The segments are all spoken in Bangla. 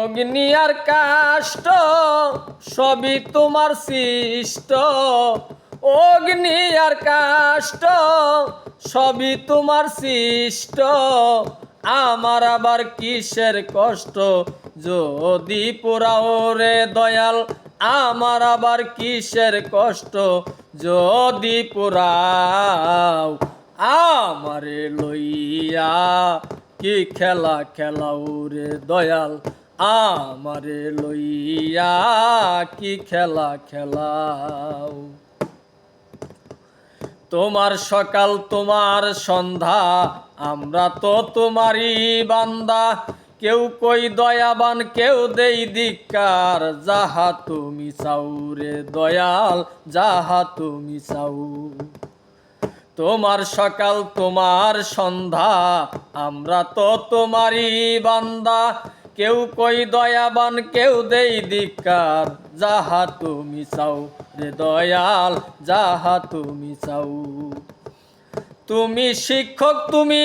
অগ্নি আর কাষ্ট, সবই তোমার সৃষ্ট। অগ্নি আর কাষ্ট, সবই তোমার সৃষ্ট। আমার আবার কিসের কষ্ট? যদি পোড়াও রে দয়াল, আমার আবার কিসের কষ্ট? যদি পোড়াও, আমারে লইয়া কি খেলা খেলাও রে দয়াল? আমারে লইয়া কি খেলা খেলাও? তোমার সকাল, তোমার সন্ধ্যা, আমরা তো তোমারই বান্দা। কেউ কই দয়াবান, কেউ দেই দিকার যাহা তুমি চাও রে দয়াল, যাহা তুমি চাও। তোমার সকাল, তোমার সন্ধ্যা, আমরা তো তোমারই বান্দা। কেউ কই দয়াবান, কেউ দেই দিকার যাহা তুমি চাও রে দয়াল, যাহা তুমি চাও। তুমি শিক্ষক, তুমি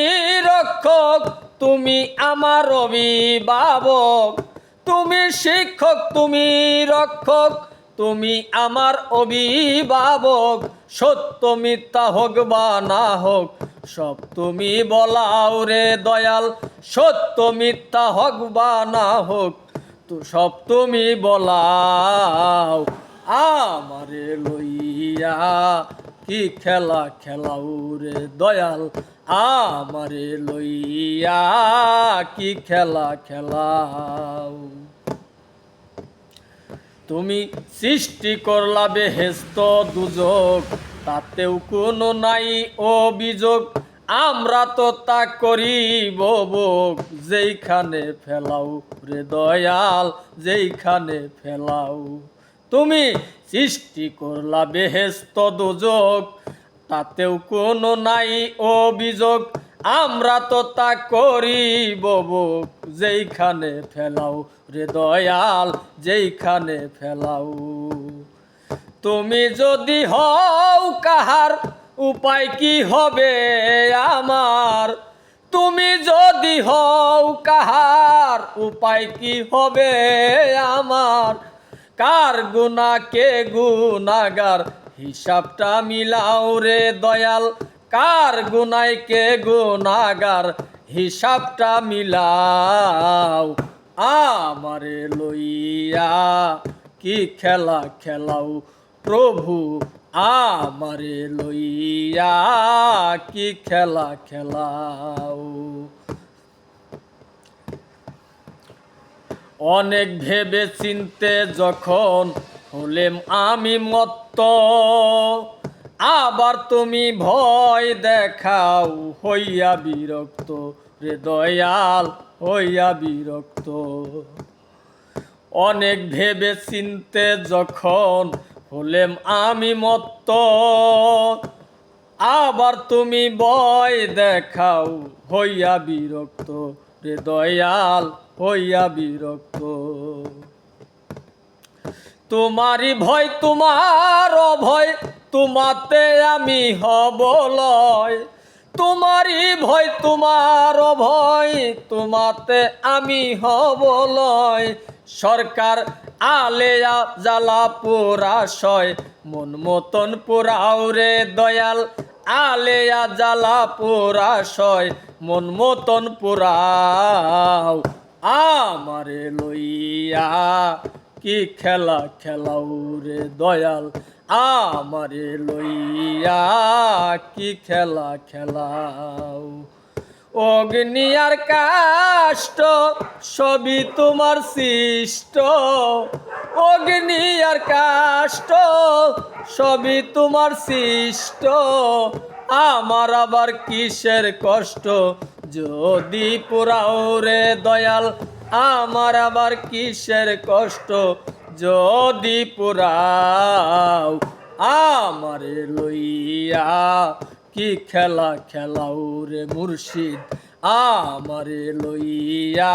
রক্ষক, তুমি আমার অভিভাবক। তুমি শিক্ষক, তুমি রক্ষক, তুমি আমার অভিভাবক। সত্য মিথ্যা হোক বা না হোক সব তুমি বলাও রে দয়াল, সত্য মিথ্যা হোক বা না হোক, তো সব তুমি বলাও। আমারে লইয়া কি খেলা খেলাও রে দয়াল, আমারে লইয়া কি খেলা খেলাও। তুমি সৃষ্টি করলা বেহেস্ত দুযোগ তাতেও কোনো নাই অভিযোগ। আমরা তো তা করিব ভোগ। যেইখানে ফেলাও রে দয়াল, যেইখানে ফেলাও। তুমি সৃষ্টি করলা বেহেস্ত দুযোগ তাতেও কোনো নাই অভিযোগ। আমরা তো তা করিব বোক যেইখানে ফেলাও রে দয়াল, যেইখানে ফেলাও। তুমি যদি হও কাহার, উপায় কি হবে আমার? তুমি যদি হও কাহার, উপায় কি হবে আমার? কার গুণা, কে গুণাগার? হিসাবটা মিলাও রে দয়াল। কার গুনায় কে গুণাগার? হিসাবটা মিলাও। আমারে লইয়া কি খেলা খেলাও? প্রভু আমারে লইয়া কি খেলা খেলাও? অনেক ভেবে চিনতে যখন হলেম আমি মত্ত, আবার তুমি ভয় দেখাও, হইয়া বিরক্ত রে দয়াল, হইয়া বিরক্ত। অনেক ভেবে চিনতে যখন হলেম আমি মত্ত, আবার তুমি ভয় দেখাও, হইয়া বিরক্ত রে দয়াল, হইয়া বিরক্ত। তোমারই ভয়, তোমার ভয় তোমাতে আমি হব লয়। তোমারই ভয়, তোমার ভয় তোমাতে আমি হব লয়। সরকার আলেয়া জ্বালা পোড়াশয় মন মতন পোড়াও রে দয়াল। আলেয়া জ্বালা পোড়াশয় মন মতন পোড়াও আমারে লইয়া কি খেলা খেলাও রে দয়াল। আমারে লইয়া কি খেলা খেলাও। অগ্নি আর কাষ্ট, সবই তোমার সৃষ্ট। অগ্নি আর কাষ্ট, সবই তোমার সৃষ্ট। আমার আবার কিসের কষ্ট? যদি পোড়াও রে দয়াল, আমার আবার কিসের কষ্ট? যদি পোড়াও, আমারে লইয়া কি খেলা খেলাও রে মুর্শিদ আমারে লইয়া?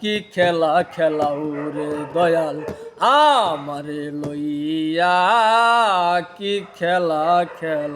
কি খেলা খেলাও রে দয়াল আমারে লইয়া? কি খেলা খেলা